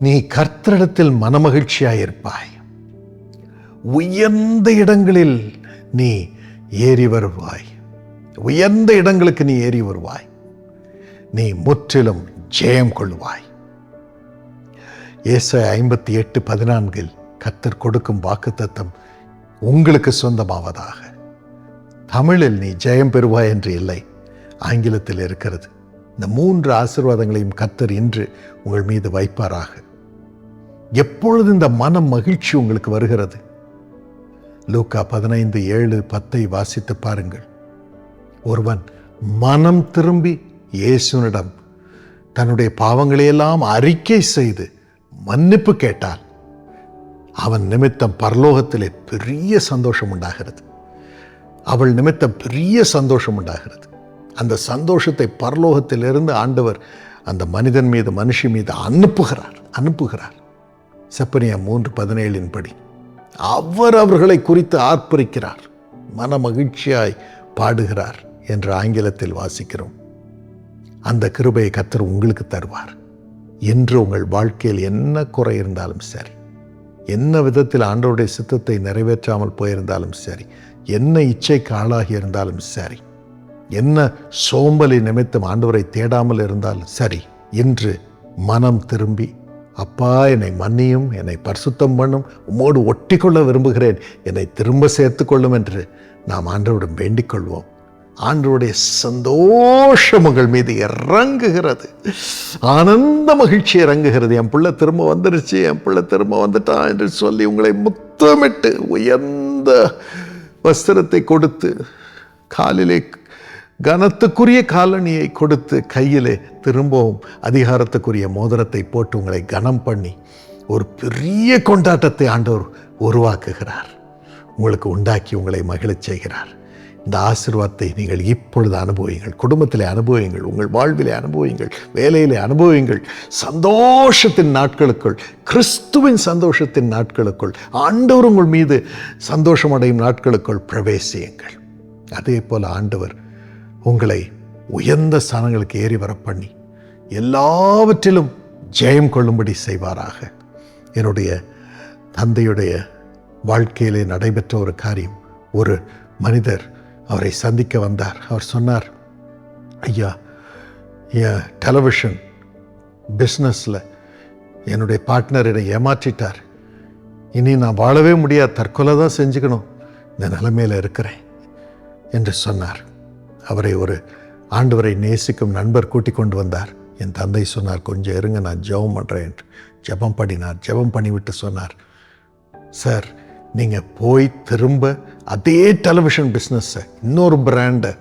நீ கர்த்தரிடத்தில் மனமகிழ்ச்சியாயிருப்பாய். உயர்ந்த இடங்களில் நீ ஏறி வருவாய். உயர்ந்த இடங்களுக்கு நீ ஏறி வருவாய். நீ முற்றிலும் ஜெயம் கொள்வாய் ஏச ஐம்பத்தி எட்டு பதினான்கில் கத்தர் கொடுக்கும் வாக்குத்தத்தம் உங்களுக்கு சொந்தமாவதாக. தமிழில் நீ ஜெயம் பெறுவாய் என்று இல்லை ஆங்கிலத்தில் இருக்கிறது. இந்த மூன்று ஆசீர்வாதங்களையும் கத்தர் இன்று உங்கள் மீது வைப்பாராக. எப்பொழுது இந்த மன மகிழ்ச்சி உங்களுக்கு வருகிறது? லூக்கா பதினைந்து ஏழு பத்தை வாசித்து பாருங்கள். ஒருவன் மனம் திரும்பி இயேசுனிடம் தன்னுடைய பாவங்களையெல்லாம் அறிக்கை செய்து மன்னிப்பு கேட்டால் அவன் நிமித்தம் பரலோகத்திலே பெரிய சந்தோஷம் உண்டாகிறது. அவள் நிமித்தம் பெரிய சந்தோஷம் உண்டாகிறது. அந்த சந்தோஷத்தை பரலோகத்திலிருந்து ஆண்டவர் அந்த மனிதன் மீது மனுஷி மீது அனுப்புகிறார் அனுப்புகிறார். செப்பனியா மூன்று பதினேழின் படி அவர் அவர்களை குறித்து ஆர்ப்பரிக்கிறார். மன மகிழ்ச்சியாய் பாடுகிறார் என்று ஆங்கிலத்தில் வாசிக்கிறோம். அந்த கிருபையை கத்தர் உங்களுக்கு தருவார். என்று உங்கள் வாழ்க்கையில் என்ன குறை இருந்தாலும் சரி என்ன விதத்தில் ஆண்டோருடைய சித்தத்தை நிறைவேற்றாமல் போயிருந்தாலும் சரி என்ன இச்சைக்கு ஆளாகி இருந்தாலும் சரி என்ன சோம்பலை நிமித்தம் ஆண்டவரை தேடாமல் இருந்தாலும் சரி இன்று மனம் திரும்பி அப்பா என்னை மன்னியும் என்னை பரிசுத்தம் பண்ணும் உம்மோடு ஒட்டி கொள்ள விரும்புகிறேன். என்னை திரும்ப சேர்த்துக்கொள்ளும் என்று நாம் ஆண்டவரிடம் வேண்டிக் கொள்வோம் ஆண்டவருடைய சந்தோஷம் உங்கள் மீது இறங்குகிறது. ஆனந்த மகிழ்ச்சி இறங்குகிறது. என் பிள்ளை திரும்ப வந்துருச்சு என் பிள்ளை திரும்ப வந்துட்டான் என்று சொல்லி உங்களை முத்தமிட்டு உயர்ந்த வஸ்திரத்தை கொடுத்து காலிலே கனத்துக்குரிய காலணியை கொடுத்து கையிலே திரும்பவும் அதிகாரத்துக்குரிய மோதிரத்தை போட்டு உங்களை கனம் பண்ணி ஒரு பெரிய கொண்டாட்டத்தை ஆண்டவர் உருவாக்குகிறார். உங்களுக்கு உண்டாக்கி உங்களை மகிழச் செய்கிறார். இந்த ஆசிர்வாதத்தை நீங்கள் இப்பொழுது அனுபவியுங்கள். குடும்பத்திலே அனுபவியுங்கள். உங்கள் வாழ்விலே அனுபவியுங்கள். வேலையிலே அனுபவியுங்கள். சந்தோஷத்தின் நாட்களுக்குள் கிறிஸ்துவின் சந்தோஷத்தின் நாட்களுக்குள் ஆண்டவர் உங்கள் மீது சந்தோஷமடையும் நாட்களுக்குள் பிரவேசியுங்கள். அதே போல் ஆண்டவர் உங்களை உயர்ந்த ஸ்தானங்களுக்கு ஏறி வர பண்ணி எல்லாவற்றிலும் ஜெயம் கொள்ளும்படி செய்வாராக. என்னுடைய தந்தையுடைய வாழ்க்கையிலே நடைபெற்ற ஒரு காரியம் ஒரு மனிதர் அவரை சந்திக்க வந்தார். அவர் சொன்னார் ஐயா என் டெலிவிஷன் பிஸ்னஸில் என்னுடைய பார்ட்னர் என்னை ஏமாற்றிட்டார். இனி நான் வாழவே முடியாது தற்கொலை தான் செஞ்சுக்கணும். இந்த நிலைமையில் இருக்கிறேன் என்று சொன்னார். அவரை ஒரு ஆண்டவரை நேசிக்கும் நண்பர் கூட்டிக் கொண்டு வந்தார். என் தந்தை சொன்னார் கொஞ்சம் இருங்க நான் ஜெபம் பண்ணுறேன் என்று. ஜெபம் பண்ணினார் ஜெபம் பண்ணிவிட்டு சொன்னார் சார் நீங்கள் போய் திரும்ப அதே டெலிவிஷன் பிஸ்னஸை இன்னொரு பிராண்டை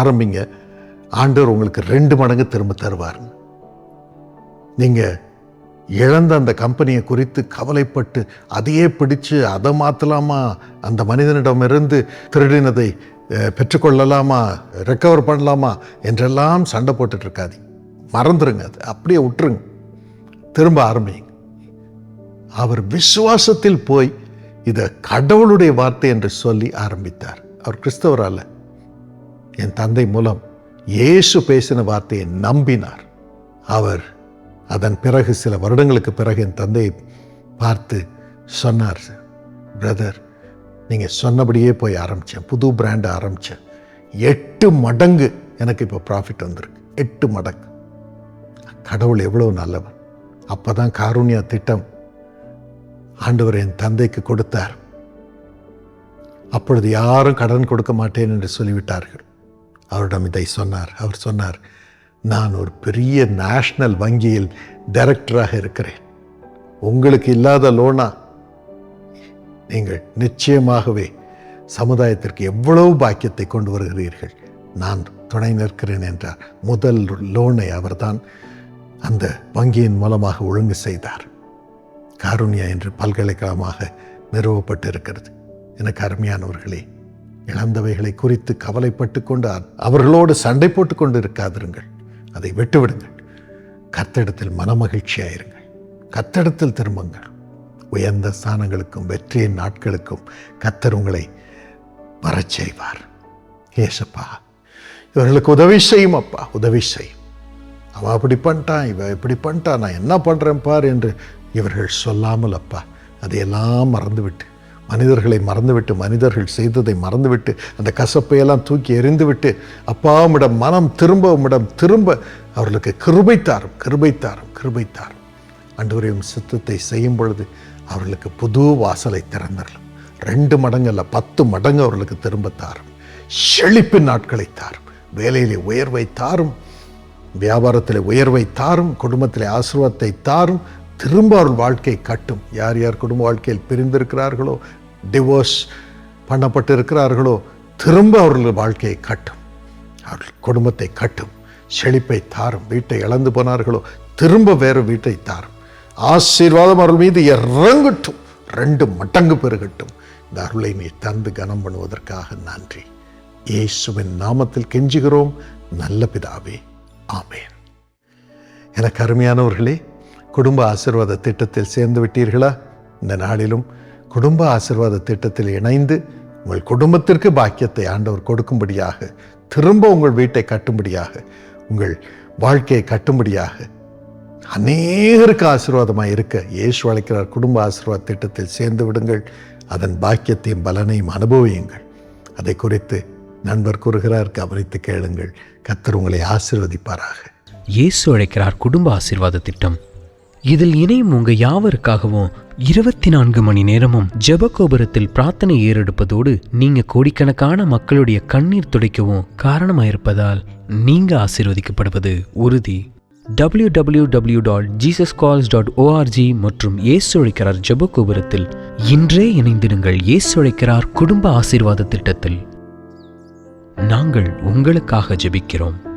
ஆரம்பிங்க. ஆண்டவர் உங்களுக்கு ரெண்டு மடங்கு திரும்ப தருவார். நீங்கள் இழந்த அந்த கம்பெனியை குறித்து கவலைப்பட்டு அதையே பிடிச்சு அதை மாற்றலாமா அந்த மனிதனிடமிருந்து திருடினதை பெற்றுக்கொள்ளலாமா? ரெக்கவர் பண்ணலாமா? என்றெல்லாம் சண்டை போட்டுட்டு இருக்காது மறந்துருங்க அது. அப்படியே விட்டுருங்க திரும்ப ஆரம்பிங்க. அவர் விசுவாசத்தில் போய் இதை கடவுளுடைய வார்த்தை என்று சொல்லி ஆரம்பித்தார். அவர் கிறிஸ்தவர் அல்ல என் தந்தை மூலம் இயேசு பேசின வார்த்தையை நம்பினார். அவர் அதன் பிறகு சில வருடங்களுக்கு பிறகு என் தந்தையை பார்த்து சொன்னார் பிரதர் நீங்கள் சொன்னபடியே போய் ஆரம்பித்தேன் புது பிராண்டை ஆரம்பித்தேன் எட்டு மடங்கு எனக்கு இப்போ ப்ராஃபிட் வந்திருக்கு. எட்டு மடங்கு. கடவுள் எவ்வளோ நல்லவன். அப்போ தான் காருண்யா திட்டம் ஆண்டவர் என் தந்தைக்கு கொடுத்தார். அப்பொழுது யாரும் கடன் கொடுக்க மாட்டேன் என்று சொல்லிவிட்டார்கள். அவரிடம் இதை சொன்னார். அவர் சொன்னார் நான் ஒரு பெரிய நேஷனல் வங்கியில் டைரக்டராக இருக்கிறேன். உங்களுக்கு இல்லாத லோனா நீங்கள் நிச்சயமாகவே சமுதாயத்திற்கு எவ்வளவு பாக்கியத்தை கொண்டு வருகிறீர்கள்? நான் துணை நிற்கிறேன் என்றார். முதல் லோனை அவர்தான் அந்த வங்கியின் மூலமாக ஒழுங்கு செய்தார். காருண்யா என்று பல்கலைக்கழகமாக நிறுவப்பட்டிருக்கிறது. எனக்கு அருமையானவர்களே இழந்தவைகளை குறித்து கவலைப்பட்டு கொண்டு அவர்களோடு சண்டை போட்டு கொண்டு இருக்காதிருங்கள் அதை விட்டுவிடுங்கள். கத்தடத்தில் மனமகிழ்ச்சியாயிருங்கள். கத்தடத்தில் திரும்புங்கள். உயர்ந்த ஸ்தானங்களுக்கும் வெற்றியின் நாட்களுக்கும் கத்தர் உங்களை வரச் செய்வார். ஏசப்பா இவர்களுக்கு உதவி செய்யும் அப்பா உதவி செய்யும். அவன் அப்படி பண்ணிட்டான் இவன் இப்படி பண்ணிட்டான் நான் என்ன பண்ணுறேன் பார் என்று இவர்கள் சொல்லாமல் அப்பா அதையெல்லாம் மறந்துவிட்டு மனிதர்களை மறந்துவிட்டு மனிதர்கள் செய்ததை மறந்துவிட்டு அந்த கசப்பையெல்லாம் தூக்கி எறிந்துவிட்டு அப்பாவிடம் மனம் திரும்ப உம்மிடம் திரும்ப அவர்களுக்கு கிருபைத்தாரும் கிருபைத்தாரும் கிருபைத்தாரும் அன்றுவரையும் சித்தத்தை செய்யும் பொழுது அவர்களுக்கு புது வாசலை திறந்தார்கள் ரெண்டு மடங்கு இல்லை பத்து மடங்கு அவர்களுக்கு திரும்ப தாரும். செழிப்பின் நாட்களை தாரும். வேலையிலே உயர்வை தாரும். வியாபாரத்தில் உயர்வை தாரும். குடும்பத்தில் ஆசீர்வாதத்தை தாரும். திரும்ப அவர்கள் வாழ்க்கை கட்டும். யார் யார் குடும்ப வாழ்க்கையில் பிரிந்திருக்கிறார்களோ டிவோர்ஸ் பண்ணப்பட்டு இருக்கிறார்களோ திரும்ப அவர்கள் வாழ்க்கையை கட்டும். அவர்கள் குடும்பத்தை கட்டும். செழிப்பை தாரும். வீட்டை இழந்து போனார்களோ திரும்ப வேறு வீட்டை தாரும். ஆசீர்வாதம் அவர்கள் மீது இறங்கட்டும். ரெண்டு மடங்கு பெருகட்டும். இந்த அருளை நீ தந்து கனம் பண்ணுவதற்காக நன்றி. இயேசுவின் நாமத்தில் கெஞ்சுகிறோம். நல்ல பிதாவே ஆமேன். எனக்கு அருமையானவர்களே குடும்ப ஆசிர்வாத திட்டத்தில் சேர்ந்து விட்டீர்களா? இந்த நாளிலும் குடும்ப ஆசீர்வாத திட்டத்தில் இணைந்து உங்கள் குடும்பத்திற்கு பாக்கியத்தை ஆண்டவர் கொடுக்கும்படியாக திரும்ப உங்கள் வீட்டை கட்டும்படியாக உங்கள் வாழ்க்கையை கட்டும்படியாக அநேகருக்கு ஆசீர்வாதமாக இருக்க இயேசு அழைக்கிறார். குடும்ப ஆசீர்வாத திட்டத்தில் சேர்ந்து விடுங்கள். அதன் பாக்கியத்தையும் பலனையும் அனுபவியுங்கள். அதை குறித்து நண்பர் கூறுகிறார். கவனித்து கேளுங்கள். கத்தர் உங்களை ஆசிர்வதிப்பாராக. இயேசு அழைக்கிறார் குடும்ப ஆசீர்வாத திட்டம். இதில் இணையும் உங்க யாவருக்காகவும் இருபத்தி நான்கு மணி நேரமும் ஜெபகோபுரத்தில் பிரார்த்தனை ஏறெடுப்பதோடு நீங்க கோடிக்கணக்கான மக்களுடைய கண்ணீர் துடைக்கவும் காரணமாயிருப்பதால் நீங்க ஆசீர்வதிக்கப்படுவது உறுதி. W W W dot Jesus calls dot ORG மற்றும் ஏசுழைக்கிறார் அழைக்கிறார் ஜெபகோபுரத்தில். இன்றே இணைந்திடுங்கள் இயேசு அழைக்கிறார் குடும்ப ஆசீர்வாத திட்டத்தில். நாங்கள் உங்களுக்காக ஜெபிக்கிறோம்.